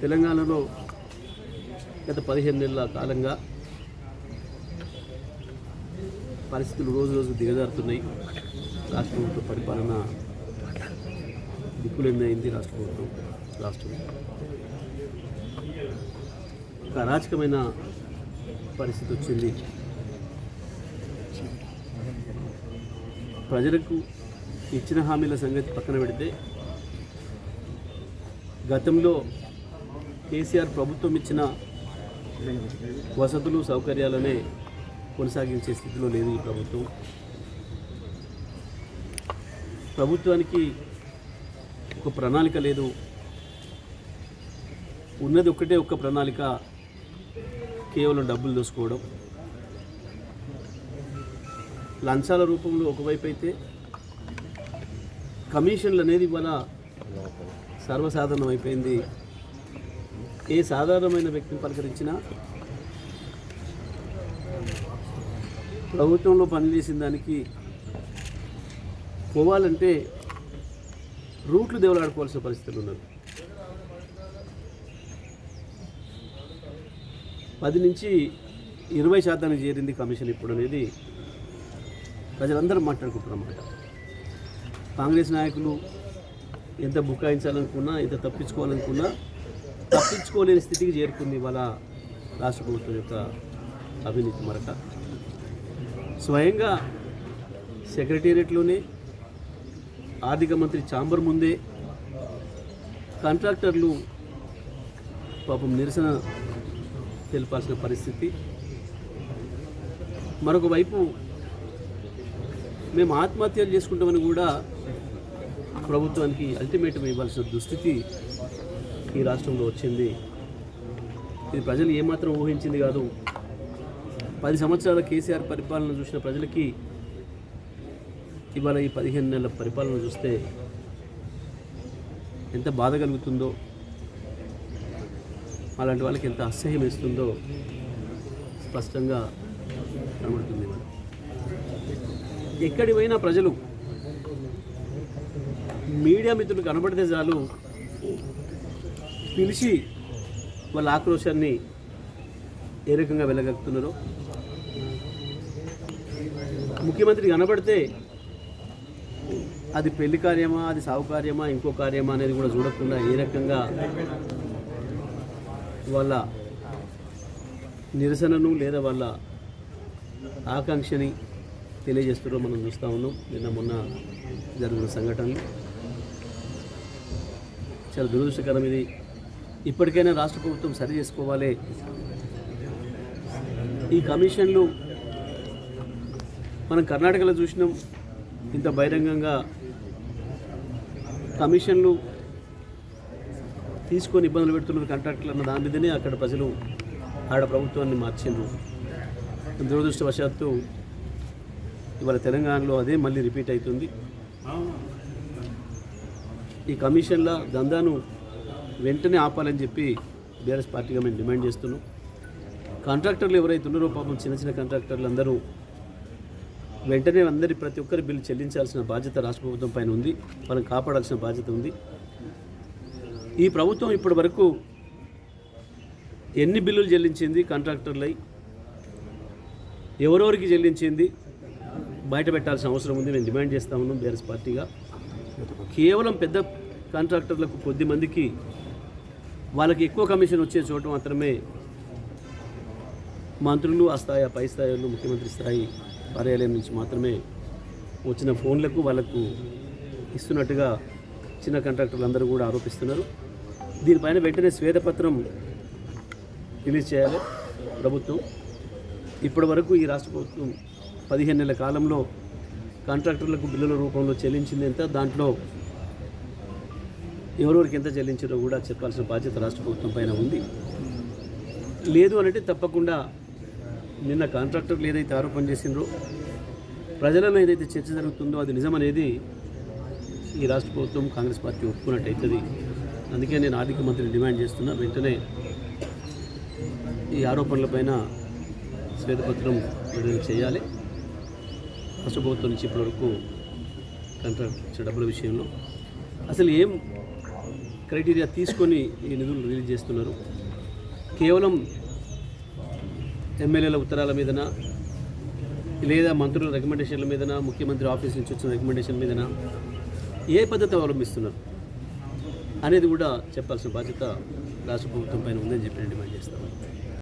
తెలంగాణలో గత పదిహేను నెలల కాలంగా పరిస్థితులు రోజు రోజు దిగజారుతున్నాయి. రాష్ట్ర ప్రభుత్వ పరిపాలన దిక్కులెన్నైంది రాష్ట్ర ప్రభుత్వం రాష్ట్రం. ఒక అరాచకమైన పరిస్థితి వచ్చింది. ప్రజలకు ఇచ్చిన హామీల సంగతి పక్కన పెడితే గతంలో కేసీఆర్ ప్రభుత్వం ఇచ్చిన వసతులు సౌకర్యాలనే కొనసాగించే స్థితిలో లేదు ఈ ప్రభుత్వం. ప్రభుత్వానికి ఒక ప్రణాళిక లేదు. ఉన్నది ఒక్కటే ఒక్క ప్రణాళిక కేవలం డబ్బులు దోసుకోవడం. లంచాల రూపంలో ఒకవైపు అయితే కమిషన్లు అనేది ఇవాళ సర్వసాధారణం అయిపోయింది ఏ సాధారణమైన వ్యక్తిని పలకరించినా ప్రభుత్వంలో పనిచేసిన దానికి పోవాలంటే రూట్లు దేవులాడుకోవాల్సిన పరిస్థితులు ఉన్నారు పది నుంచి ఇరవై శాతానికి చేరింది కమిషన్ ఇప్పుడు అనేది ప్రజలందరూ మాట్లాడుకుంటున్నమాట కాంగ్రెస్ నాయకులు ఎంత బుకాయించాలనుకున్నా ఎంత తప్పించుకోవాలనుకున్నా తప్పించుకోలేని స్థితికి చేరుకుంది ఇవాళ రాష్ట్ర ప్రభుత్వం యొక్క అవినీతి మరక. స్వయంగా సెక్రటేరియట్లోనే ఆర్థిక మంత్రి చాంబర్ ముందే కాంట్రాక్టర్లు పాపం నిరసన తెలిపాల్సిన పరిస్థితి. మరొక వైపు మేము ఆత్మహత్యలు చేసుకుంటామని కూడా ప్రభుత్వానికి అల్టిమేటం ఇవ్వాల్సిన దుస్థితి ఈ రాష్ట్రంలో వచ్చింది. ఇది ప్రజలు ఏమాత్రం ఊహించింది కాదు. పది సంవత్సరాల కేసీఆర్ పరిపాలన చూసిన ప్రజలకి ఇవాళ ఈ పదిహేను నెలల పరిపాలన చూస్తే ఎంత బాధ కలుగుతుందో అలాంటి వాళ్ళకి ఎంత అసహ్యం ఇస్తుందో స్పష్టంగా కనబడుతుంది. ఎక్కడి పోయినా ప్రజలు మీడియా మిత్రులు కనబడితే చాలు పిలిచి వాళ్ళ ఆక్రోశాన్ని ఏ రకంగా వెళ్ళగలుగుతున్నారో ముఖ్యమంత్రి కనబడితే అది పెళ్ళి కార్యమా అది సాగు కార్యమా ఇంకో కార్యమా అనేది కూడా చూడకుండా ఏ రకంగా వాళ్ళ నిరసనను లేదా వాళ్ళ ఆకాంక్షని తెలియజేస్తున్నారో మనం చూస్తూ ఉన్నాం. నిన్న మొన్న జరిగిన సంఘటనలు. చాలా దురదృష్టకరం ఇది ఇప్పటికైనా రాష్ట్ర ప్రభుత్వం సరి చేసుకోవాలి. ఈ కమిషన్లు మనం కర్ణాటకలో చూసినాం. ఇంత బహిరంగంగా కమిషన్లు తీసుకొని ఇబ్బందులు పెడుతున్నారు కాంట్రాక్టులు అన్న దాని మీదనే అక్కడ ప్రజలు ఆడ ప్రభుత్వాన్ని మార్చిండ్రు. దురదృష్టవశాత్తు ఇవాళ తెలంగాణలో అదే మళ్ళీ రిపీట్ అవుతుంది. ఈ కమిషన్ల దందాను వెంటనే ఆపాలని చెప్పి బీఆర్ఎస్ పార్టీగా మేము డిమాండ్ చేస్తున్నాం. కాంట్రాక్టర్లు ఎవరైతే ఉన్నారో పాపం చిన్న చిన్న కాంట్రాక్టర్లు అందరూ వెంటనే అందరి ప్రతి ఒక్కరి బిల్లు చెల్లించాల్సిన బాధ్యత రాష్ట్ర ప్రభుత్వం పైన ఉంది. వాళ్ళని కాపాడాల్సిన బాధ్యత ఉంది. ఈ ప్రభుత్వం ఇప్పటి వరకు ఎన్ని బిల్లులు చెల్లించింది కాంట్రాక్టర్లై? ఎవరెవరికి చెల్లించింది? బయట పెట్టాల్సిన అవసరం ఉంది. మేము డిమాండ్ చేస్తా ఉన్నాం బీఆర్ఎస్ పార్టీగా. కేవలం పెద్ద కాంట్రాక్టర్లకు కొద్ది మందికి వాళ్ళకి ఎక్కువ కమిషన్ వచ్చే చోట మాత్రమే మంత్రులు ఆ స్థాయి పై స్థాయిలో ముఖ్యమంత్రి స్థాయి కార్యాలయం నుంచి మాత్రమే వచ్చిన ఫోన్లకు వాళ్ళకు ఇస్తున్నట్టుగా చిన్న కాంట్రాక్టర్లు అందరూ కూడా ఆరోపిస్తున్నారు. దీనిపైన వెంటనే శ్వేతపత్రం రిలీజ్ చేయాలి ప్రభుత్వం. ఇప్పటి వరకు ఈ రాష్ట్ర ప్రభుత్వం పదిహేను నెలల కాలంలో కాంట్రాక్టర్లకు బిల్లుల రూపంలో చెల్లించింది ఎంత? దాంట్లో ఎవరెవరికి ఎంత చెల్లించారో కూడా చెప్పాల్సిన బాధ్యత రాష్ట్ర ప్రభుత్వం పైన ఉంది. లేదు అనంటే తప్పకుండా నిన్న కాంట్రాక్టర్లు ఏదైతే ఆరోపణ చేసిండ్రో ప్రజలలో ఏదైతే చర్చ జరుగుతుందో అది నిజమనేది ఈ రాష్ట్ర ప్రభుత్వం కాంగ్రెస్ పార్టీ ఒప్పుకున్నట్టు అవుతుంది అందుకే నేను ఆర్థిక మంత్రిని డిమాండ్ చేస్తున్నా. వెంటనే ఈ ఆరోపణలపైన శ్వేతపత్రం విడుదల చేయాలి. రాష్ట్ర ప్రభుత్వం నుంచి ఇప్పటివరకు కాంట్రాక్ట్ డబ్బుల విషయంలో. అసలు ఏం క్రైటీరియా తీసుకొని ఈ నిధులు రిలీజ్ చేస్తున్నారు. కేవలం ఎమ్మెల్యేల ఉత్తరాల మీదన లేదా మంత్రుల రికమెండేషన్ల మీదన ముఖ్యమంత్రి ఆఫీస్ నుంచి వచ్చిన రికమెండేషన్ మీదన ఏ పద్ధతి అవలంబిస్తున్నారు అనేది కూడా చెప్పాల్సిన బాధ్యత రాష్ట్ర ప్రభుత్వం పైన ఉందని చెప్పి డిమాండ్ చేస్తాను.